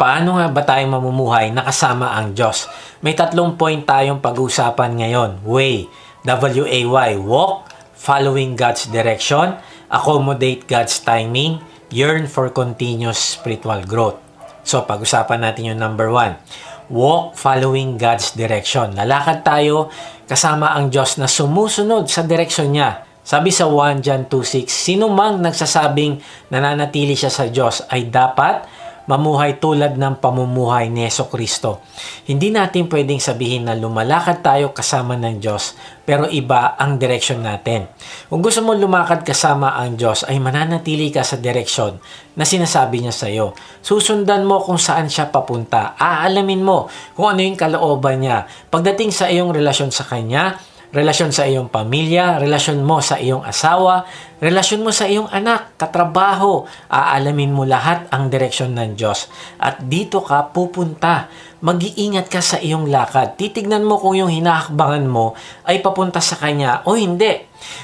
Paano nga ba tayo mamumuhay na kasama ang Diyos? May tatlong point tayong pag-usapan ngayon. Way, W-A-Y, walk, following God's direction, accommodate God's timing, yearn for continuous spiritual growth. So, pag-usapan natin yung number one. Walk following God's direction. Lalakad tayo kasama ang Diyos na sumusunod sa direksyon niya. Sabi sa 1 John 2.6, sino mang nagsasabing nananatili siya sa Diyos ay dapat mamuhay tulad ng pamumuhay ni Yeso Kristo. Hindi natin pwedeng sabihin na lumalakad tayo kasama ng Diyos pero iba ang direksyon natin. Kung gusto mo lumakad kasama ang Diyos ay mananatili ka sa direksyon na sinasabi niya sa iyo. Susundan mo kung saan siya papunta. Aalamin mo kung ano yung kalooban niya. Pagdating sa iyong relasyon sa Kanya, relasyon sa iyong pamilya, relasyon mo sa iyong asawa, relasyon mo sa iyong anak, katrabaho, aalamin mo lahat ang direksyon ng Diyos. At dito ka pupunta. Mag-iingat ka sa iyong lakad. Titignan mo kung yung hinahakbangan mo ay papunta sa Kanya o hindi.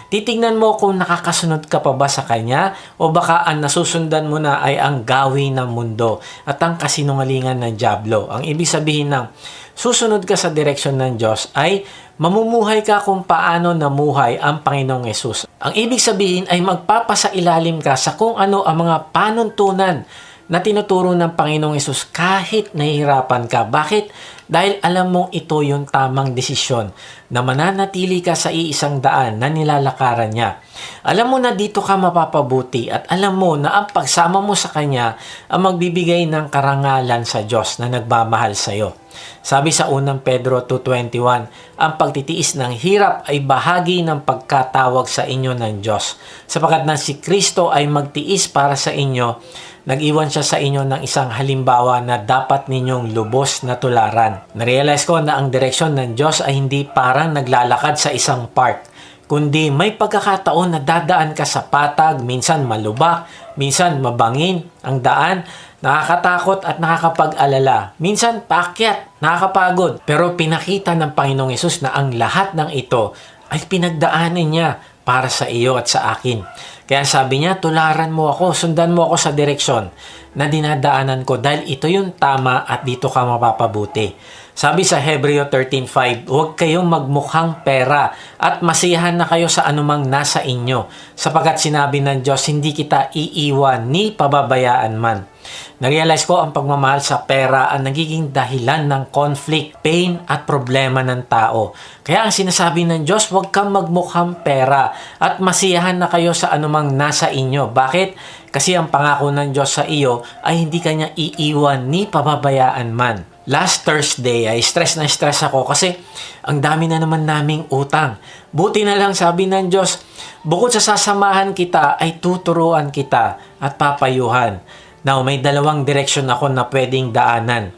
Titignan mo kung nakakasunod ka pa ba sa Kanya o baka ang nasusundan mo na ay ang gawin ng mundo at ang kasinungalingan ng Diablo. Ang ibig sabihin ng susunod ka sa direksyon ng Diyos ay mamumuhay ka kung paano namuhay ang Panginoong Yesus. Ang ibig sabihin ay magpapasailalim ka sa kung ano ang mga panuntunan na tinuturo ng Panginoong Yesus kahit nahihirapan ka. Bakit? Dahil alam mong ito yung tamang desisyon na mananatili ka sa iisang daan na nilalakaran niya. Alam mo na dito ka mapapabuti at alam mo na ang pagsama mo sa Kanya ang magbibigay ng karangalan sa Diyos na nagmamahal sa iyo. Sabi sa unang Pedro 2.21, ang pagtitiis ng hirap ay bahagi ng pagkatawag sa inyo ng Diyos. Sapagat na si Kristo ay magtiis para sa inyo, nag-iwan siya sa inyo ng isang halimbawa na dapat ninyong lubos na tularan. Narealize ko na ang direksyon ng Diyos ay hindi parang naglalakad sa isang park, kundi may pagkakataon na dadaan ka sa patag, minsan malubak, minsan mabangin ang daan, nakakatakot at nakakapag-alala. Minsan paakyat, nakakapagod. Pero pinakita ng Panginoong Yesus na ang lahat ng ito ay pinagdaanan niya para sa iyo at sa akin. Kaya sabi niya, tularan mo ako, sundan mo ako sa direksyon na dinadaanan ko dahil ito yung tama at dito ka mapapabuti. Sabi sa Hebreo 13.5, huwag kayong magmukhang pera at masiyahan na kayo sa anumang nasa inyo sapagat sinabi ng Diyos, hindi kita iiwan ni pababayaan man. Narealize ko ang pagmamahal sa pera ang nagiging dahilan ng conflict, pain at problema ng tao. Kaya ang sinasabi ng Diyos, huwag kang magmukhang pera at masiyahan na kayo sa anumang nasa inyo. Bakit? Kasi ang pangako ng Diyos sa iyo ay hindi kanya iiwan ni pababayaan man. Last Thursday ay stress na stress ako kasi ang dami na naman naming utang. Buti na lang sabi ng Diyos, bukod sa sasamahan kita ay tuturuan kita at papayuhan. Now, may dalawang direksyon ako na pwedeng daanan.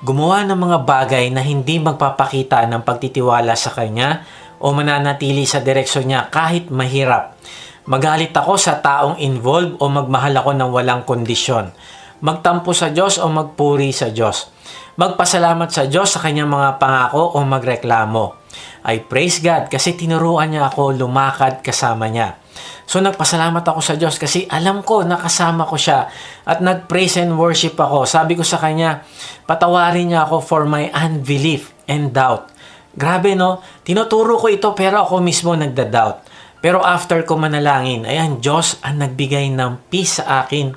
Gumawa ng mga bagay na hindi magpapakita ng pagtitiwala sa Kanya o mananatili sa direksyon niya kahit mahirap. Magalit ako sa taong involved o magmahal ako ng walang kondisyon. Magtampo sa Diyos o magpuri sa Diyos. Magpasalamat sa Diyos sa kanyang mga pangako o magreklamo. I praise God kasi tinuruan niya ako lumakad kasama niya. So nagpasalamat ako sa Diyos kasi alam ko nakasama ko siya at nag-praise and worship ako. Sabi ko sa kanya, patawarin niya ako for my unbelief and doubt. Grabe no, tinuturo ko ito pero ako mismo nagda-doubt. Pero after ko manalangin, ayan, Diyos ang nagbigay ng peace sa akin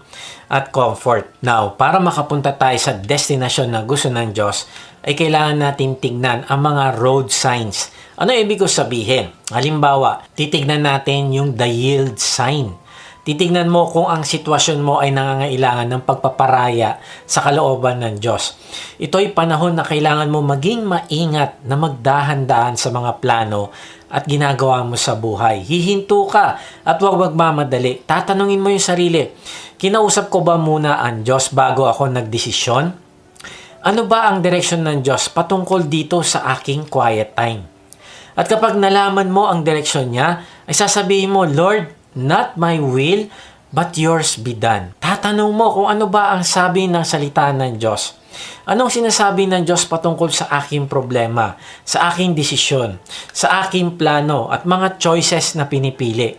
at comfort. Now, para makapunta tayo sa destination na gusto ng Diyos, ay kailangan natin tignan ang mga road signs. Ano ibig ko sabihin? Halimbawa, titignan natin yung the yield sign. Titignan mo kung ang sitwasyon mo ay nangangailangan ng pagpaparaya sa kalooban ng Diyos. Ito ay panahon na kailangan mo maging maingat na magdahan-dahan sa mga plano at ginagawa mo sa buhay. Hihinto ka at huwag magmamadali. Tatanungin mo yung sarili, kinausap ko ba muna ang Diyos bago ako nagdesisyon? Ano ba ang direksyon ng Diyos patungkol dito sa aking quiet time? At kapag nalaman mo ang direksyon niya, ay sasabihin mo, Lord, not my will, but yours be done. Tatanong mo kung ano ba ang sabi ng salita ng Diyos. Anong sinasabi ng Diyos patungkol sa aking problema, sa aking desisyon, sa aking plano at mga choices na pinipili?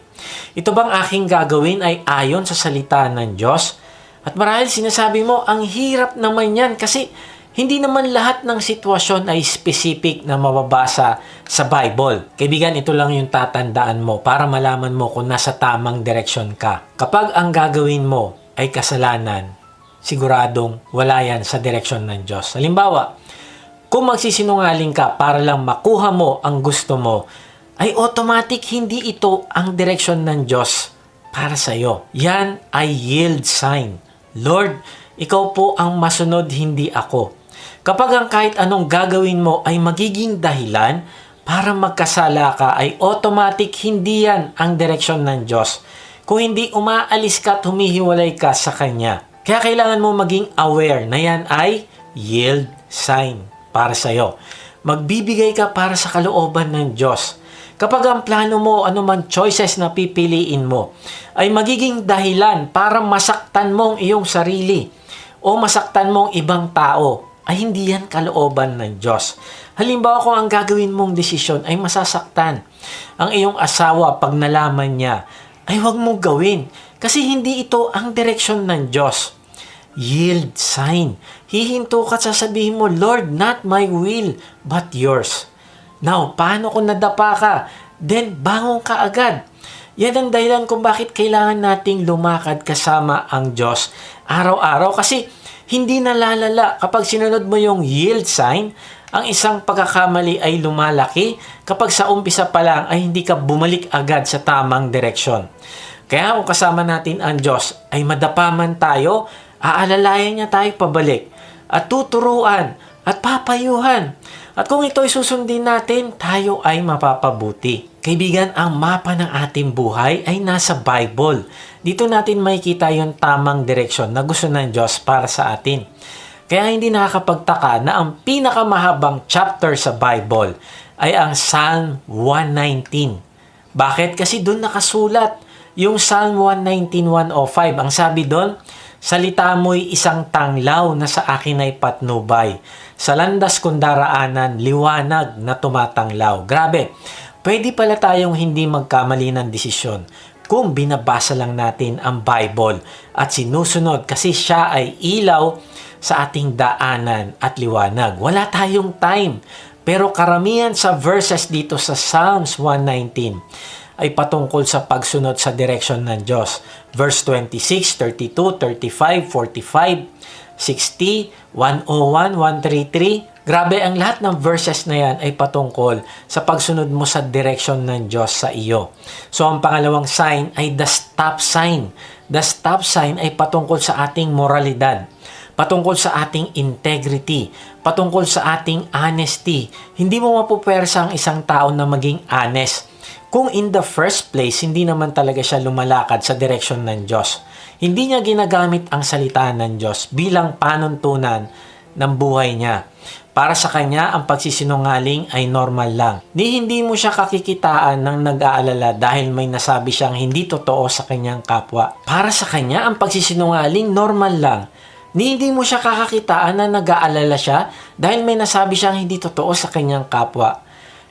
Ito bang aking gagawin ay ayon sa salita ng Diyos? At marahil sinasabi mo, ang hirap naman yan kasi hindi naman lahat ng sitwasyon ay specific na mababasa sa Bible. Kaibigan, ito lang yung tatandaan mo para malaman mo kung nasa tamang direksyon ka. Kapag ang gagawin mo ay kasalanan, siguradong wala yan sa direksyon ng Diyos. Halimbawa, kung magsisinungaling ka para lang makuha mo ang gusto mo, ay automatic hindi ito ang direksyon ng Diyos para sa iyo. Yan ay yield sign. Lord, ikaw po ang masunod, hindi ako. Kapag ang kahit anong gagawin mo ay magiging dahilan para magkasala ka, ay automatic hindi yan ang direksyon ng Diyos. Kung hindi umaalis ka at humihiwalay ka sa Kanya. Kaya kailangan mo maging aware na yan ay yield sign para sa iyo. Magbibigay ka para sa kalooban ng Diyos. Kapag ang plano mo, anuman choices na pipiliin mo, ay magiging dahilan para masaktan mo ang iyong sarili o masaktan mo ang ibang tao, ay hindi yan kalooban ng Diyos. Halimbawa kung ang gagawin mong desisyon ay masasaktan ang iyong asawa pag nalaman niya, ay huwag mong gawin kasi hindi ito ang direksyon ng Diyos. Yield sign. Hihinto ka at sasabihin mo, Lord, not my will, but yours. Now, paano kung nadapa ka? Then, bangon ka agad. Yan ang dahilan kung bakit kailangan nating lumakad kasama ang Diyos araw-araw. Kasi hindi nalalala kapag sinunod mo yung yield sign, ang isang pagkakamali ay lumalaki kapag sa umpisa pa lang ay hindi ka bumalik agad sa tamang direksyon. Kaya kung kasama natin ang Diyos ay madapaman tayo, aalalayan niya tayo pabalik at tuturuan at papayuhan. At kung ito ay susundin natin, tayo ay mapapabuti. Kaibigan, ang mapa ng ating buhay ay nasa Bible. Dito natin makikita yung tamang direksyon na gusto ng Diyos para sa atin. Kaya hindi nakakapagtaka na ang pinakamahabang chapter sa Bible ay ang Psalm 119. Bakit? Kasi doon nakasulat yung Psalm 119.105. Ang sabi doon, Salita mo'y isang tanglaw na sa akin ay patnubay. Sa landas kong daraanan, liwanag na tumatanglaw. Grabe, pwede pala tayong hindi magkamali ng desisyon kung binabasa lang natin ang Bible at sinusunod kasi siya ay ilaw sa ating daanan at liwanag. Wala tayong time. Pero karamihan sa verses dito sa Psalms 119 ay patungkol sa pagsunod sa direksyon ng Diyos. Verse 26, 32, 35, 45, 60, 101, 133. Grabe, ang lahat ng verses na yan ay patungkol sa pagsunod mo sa direksyon ng Diyos sa iyo. So, ang pangalawang sign ay the stop sign. The stop sign ay patungkol sa ating moralidad patungkol sa ating integrity, patungkol sa ating honesty. Hindi mo mapupwersa ang isang tao na maging honest kung in the first place, hindi naman talaga siya lumalakad sa direksyon ng Diyos. Hindi niya ginagamit ang salita ng Diyos bilang panuntunan ng buhay niya. Para sa kanya, ang pagsisinungaling ay normal lang. Ni hindi mo siya kakikitaan ng nag-aalala dahil may nasabi siyang hindi totoo sa kanyang kapwa. Para sa kanya, ang pagsisinungaling normal lang. Ni hindi mo siya kakakitaan na nag-aalala siya dahil may nasabi siyang hindi totoo sa kanyang kapwa.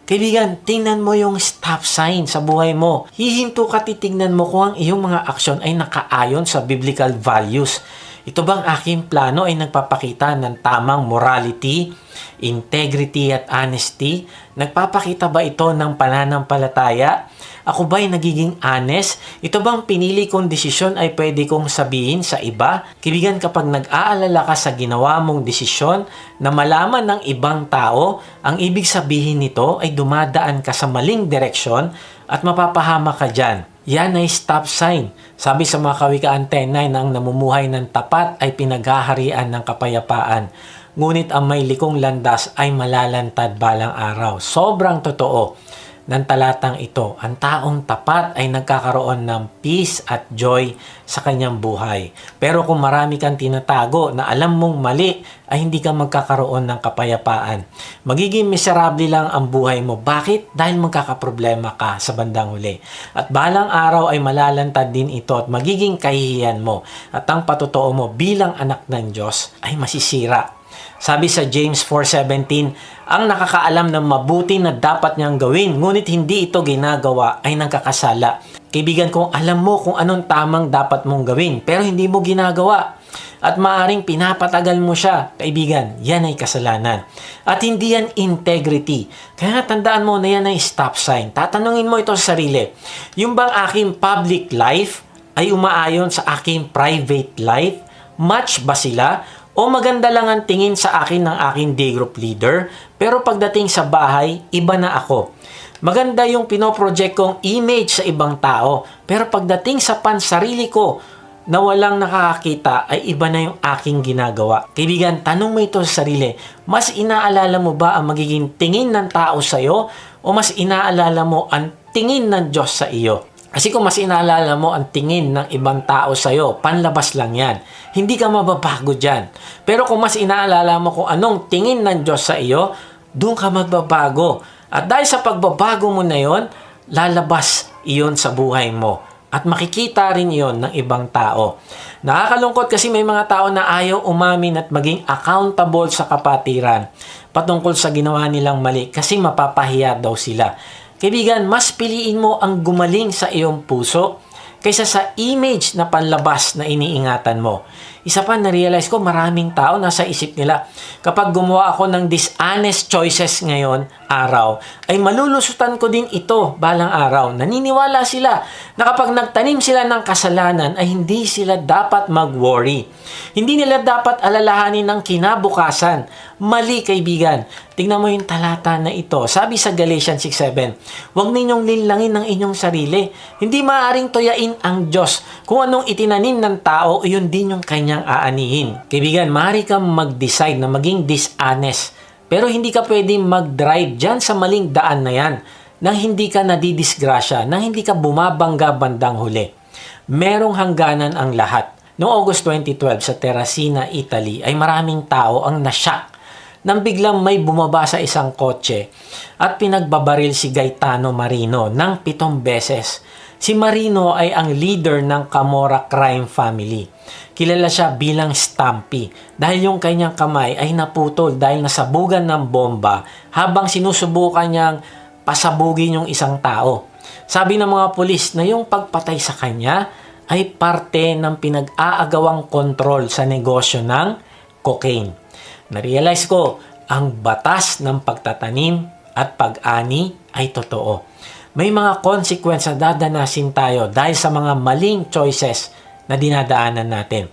Kaibigan, tingnan mo yung stop sign sa buhay mo. Hihinto ka titignan mo kung ang iyong mga aksyon ay nakaayon sa biblical values. Ito bang aking plano ay nagpapakita ng tamang morality, integrity at honesty? Nagpapakita ba ito ng pananampalataya? Ako ba'y nagiging honest? Ito bang pinili kong desisyon ay pwede kong sabihin sa iba? Kaibigan, kapag nag-aalala ka sa ginawa mong desisyon na malaman ng ibang tao, ang ibig sabihin nito ay dumadaan ka sa maling direksyon at mapapahama ka dyan. Yan ay stop sign. Sabi sa mga kawikaan 10.9 na ang namumuhay ng tapat ay pinaghaharian ng kapayapaan. Ngunit ang may likong landas ay malalantad balang araw. Sobrang totoo ng talatang ito, ang taong tapat ay nagkakaroon ng peace at joy sa kanyang buhay. Pero kung marami kang tinatago na alam mong mali, ay hindi ka magkakaroon ng kapayapaan. Magiging miserable lang ang buhay mo. Bakit? Dahil magkakaproblema ka sa bandang huli. At balang araw ay malalantad din ito at magiging kahihiyan mo. At ang patotoo mo bilang anak ng Diyos ay masisira sabi sa James 4.17, ang nakakaalam ng mabuti na dapat niyang gawin, ngunit hindi ito ginagawa ay nagkakasala. Kaibigan kung alam mo kung anong tamang dapat mong gawin, pero hindi mo ginagawa. at maaring pinapatagal mo siya, kaibigan, yan ay kasalanan. At hindi yan integrity. Kaya tandaan mo na yan ay stop sign. Tatanungin mo ito sa sarili. Yung bang aking public life ay umaayon sa aking private life? Match ba sila? O maganda lang ang tingin sa akin ng aking day group leader, pero pagdating sa bahay, iba na ako. Maganda yung pinoproject kong image sa ibang tao, pero pagdating sa pansarili ko, na walang nakakakita ay iba na yung aking ginagawa. Kaibigan, tanong mo ito sa sarili, mas inaalala mo ba ang magiging tingin ng tao sa iyo o mas inaalala mo ang tingin ng Diyos sa iyo? Kasi kung mas inaalala mo ang tingin ng ibang tao sa iyo, panlabas lang yan. Hindi ka mababago dyan. Pero kung mas inaalala mo kung anong tingin ng Diyos sa iyo, doon ka magbabago. At dahil sa pagbabago mo na yon, lalabas iyon sa buhay mo. At makikita rin iyon ng ibang tao. Nakakalungkot kasi may mga tao na ayaw umamin at maging accountable sa kapatiran patungkol sa ginawa nilang mali kasi mapapahiya daw sila. Kaibigan, mas piliin mo ang gumaling sa iyong puso kaysa sa image na panlabas na iniingatan mo. Isa pa, na-realize ko maraming tao nasa isip nila, kapag gumawa ako ng dishonest choices ngayon, araw, ay malulusutan ko din ito balang araw. Naniniwala sila na kapag nagtanim sila ng kasalanan ay hindi sila dapat mag-worry. Hindi nila dapat alalahanin ng kinabukasan. Mali, kaibigan. Tingnan mo yung talata na ito. Sabi sa Galatians 6.7, Huwag ninyong linlangin ng inyong sarili. Hindi maaaring tuyain ang Diyos. Kung anong itinanim ng tao, yun din yung kanyang aanihin. Kaibigan, maaari kang mag-decide na maging dishonest. Pero hindi ka pwedeng mag-drive dyan sa maling daan na yan nang hindi ka nadidisgrasya, nang hindi ka bumabangga bandang huli. Merong hangganan ang lahat. Noong August 2012 sa Terracina, Italy, ay maraming tao ang nasyak nang biglang may bumaba sa isang kotse at pinagbabaril si Gaetano Marino ng pitong beses. Si Marino ay ang leader ng Camorra crime family. Kilala siya bilang Stampy dahil yung kanyang kamay ay naputol dahil nasabugan ng bomba habang sinusubukan niyang pasabugin yung isang tao. Sabi ng mga pulis na yung pagpatay sa kanya ay parte ng pinag-aagawang kontrol sa negosyo ng cocaine. Na-realize ko, ang batas ng pagtatanim at pag-ani ay totoo. May mga consequence na dadanasin tayo dahil sa mga maling choices na dinadaanan natin.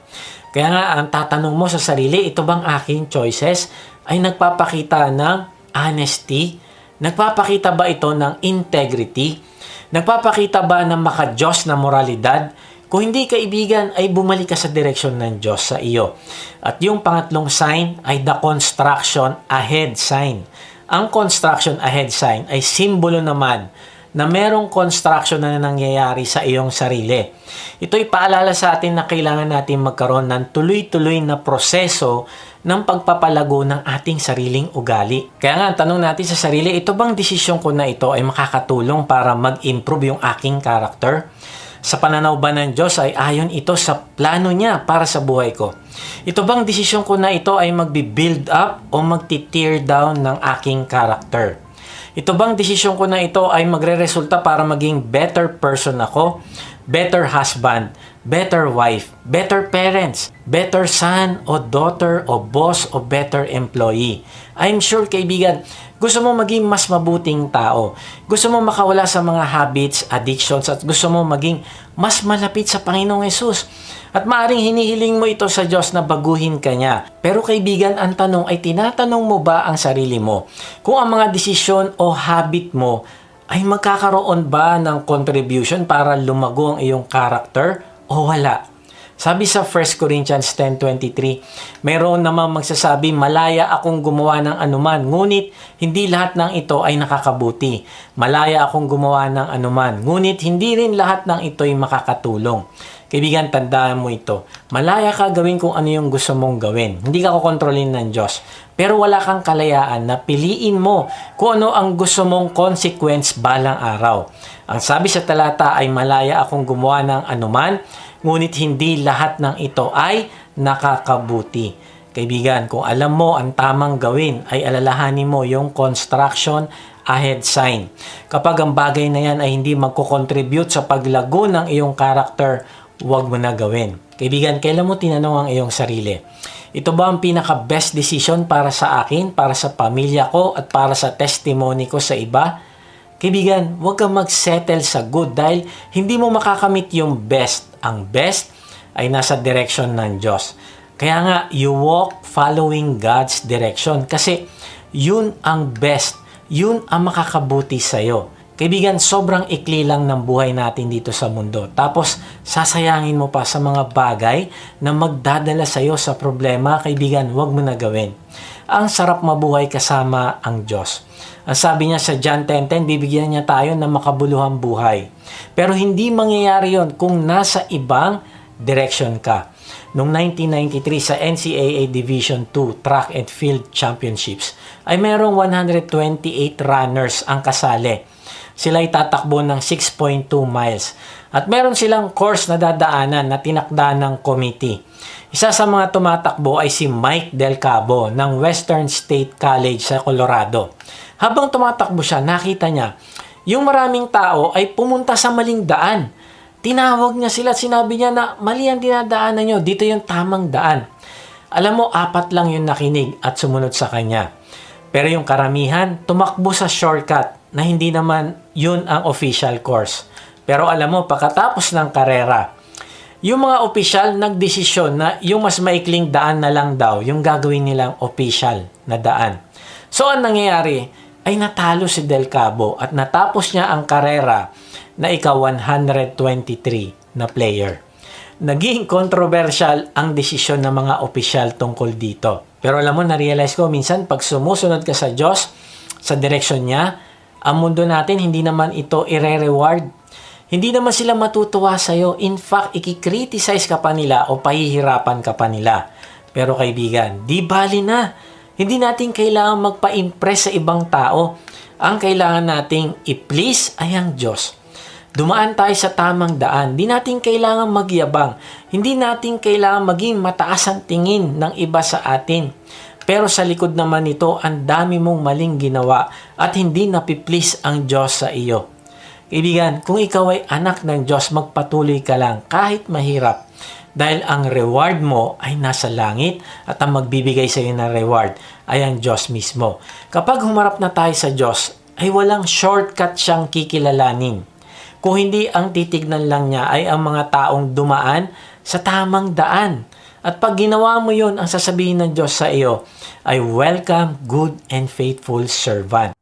Kaya nga, ang tatanong mo sa sarili, ito bang aking choices ay nagpapakita ng honesty? Nagpapakita ba ito ng integrity? Nagpapakita ba ng makajos na moralidad? Kung hindi kaibigan, ay bumalik ka sa direksyon ng Diyos sa iyo. At yung pangatlong sign ay the construction ahead sign. Ang construction ahead sign ay simbolo naman na merong construction na nangyayari sa iyong sarili. Ito'y paalala sa atin na kailangan natin magkaroon ng tuloy-tuloy na proseso ng pagpapalago ng ating sariling ugali. Kaya nga, tanong natin sa sarili, ito bang desisyon ko na ito ay makakatulong para mag-improve yung aking character? Sa pananaw ba ng Diyos ay ayon ito sa plano niya para sa buhay ko? Ito bang desisyon ko na ito ay magbi-build up o magti-tear down ng aking character? Ito bang desisyon ko na ito ay magre-resulta para maging better person ako? Better husband, better wife, better parents, better son o daughter o boss o better employee. I'm sure kaibigan, gusto mo maging mas mabuting tao. Gusto mo makawala sa mga habits, addictions at gusto mo maging mas malapit sa Panginoong Yesus. At maaring hinihiling mo ito sa Diyos na baguhin ka niya. Pero kaibigan, ang tanong ay tinatanong mo ba ang sarili mo kung ang mga desisyon o habit mo ay magkakaroon ba ng contribution para lumago ang iyong character o wala? Sabi sa 1 Corinthians 10.23, mayroon naman magsasabi, malaya akong gumawa ng anuman, ngunit hindi lahat ng ito ay nakakabuti. Malaya akong gumawa ng anuman, ngunit hindi rin lahat ng ito ay makakatulong. Kaibigan, tandaan mo ito. Malaya ka gawin kung ano yung gusto mong gawin. Hindi ka kukontrolin ng Diyos. Pero wala kang kalayaan na piliin mo kung ano ang gusto mong consequence balang araw. Ang sabi sa talata ay malaya akong gumawa ng anuman, ngunit hindi lahat ng ito ay nakakabuti. Kaibigan, kung alam mo ang tamang gawin, ay alalahanin mo yung construction ahead sign. Kapag ang bagay na yan ay hindi magko-contribute sa paglago ng iyong character, huwag mo na gawin. Kaibigan, kailan mo tinanong ang iyong sarili? Ito ba ang pinaka-best decision para sa akin, para sa pamilya ko, at para sa testimony ko sa iba? Kaibigan, huwag kang mag-settle sa good dahil hindi mo makakamit yung best. Ang best ay nasa direction ng Diyos. Kaya nga, you walk following God's direction kasi yun ang best. Yun ang makakabuti sa'yo. Kaibigan, sobrang ikli lang ng buhay natin dito sa mundo. Tapos, sasayangin mo pa sa mga bagay na magdadala sa'yo sa problema. Kaibigan, huwag mo na gawin. Ang sarap mabuhay kasama ang Diyos. Ang sabi niya sa John 10.10, bibigyan niya tayo ng makabuluhang buhay. Pero hindi mangyayari yon kung nasa ibang direction ka. Noong 1993 sa NCAA Division 2 Track and Field Championships ay merong 128 runners ang kasali. Sila ay tatakbo ng 6.2 miles. At meron silang course na dadaanan na tinakda ng committee. Isa sa mga tumatakbo ay si Mike Del Cabo ng Western State College sa Colorado. Habang tumatakbo siya, nakita niya, yung maraming tao ay pumunta sa maling daan. Tinawag niya sila at sinabi niya na mali ang dinadaanan nyo, dito yung tamang daan. Alam mo, apat lang yung nakinig at sumunod sa kanya. Pero yung karamihan, tumakbo sa shortcut na hindi naman yun ang official course. Pero alam mo, pagkatapos ng karera, yung mga opisyal nagdesisyon na yung mas maikling daan na lang daw yung gagawin nilang official na daan. So, ang nangyayari ay natalo si Del Cabo at natapos niya ang karera na ika 123 na player. Naging controversial ang desisyon ng mga opisyal tungkol dito. Pero alam mo, na-realize ko, minsan pag sumusunod ka sa Diyos, sa direksyon niya, ang mundo natin hindi naman ito ire-reward. Hindi naman sila matutuwa sa'yo. In fact, ikikriticize ka pa nila o pahihirapan ka pa nila. Pero kaibigan, di bali na. Hindi natin kailangan magpa-impress sa ibang tao. Ang kailangan nating i-please ay ang Diyos. Dumaan tayo sa tamang daan. Hindi natin kailangan magyabang. Hindi natin kailangan maging mataas ang tingin ng iba sa atin. Pero sa likod naman nito, ang dami mong maling ginawa at hindi napiplease ang Diyos sa iyo. Kaibigan, kung ikaw ay anak ng Diyos, magpatuloy ka lang kahit mahirap. Dahil ang reward mo ay nasa langit at ang magbibigay sa iyo ng reward ay ang Diyos mismo. Kapag humarap na tayo sa Diyos, ay walang shortcut siyang kikilalanin. Kung hindi ang titignan lang niya ay ang mga taong dumaan sa tamang daan. At pag ginawa mo yon ang sasabihin ng Diyos sa iyo ay welcome, good and faithful servant.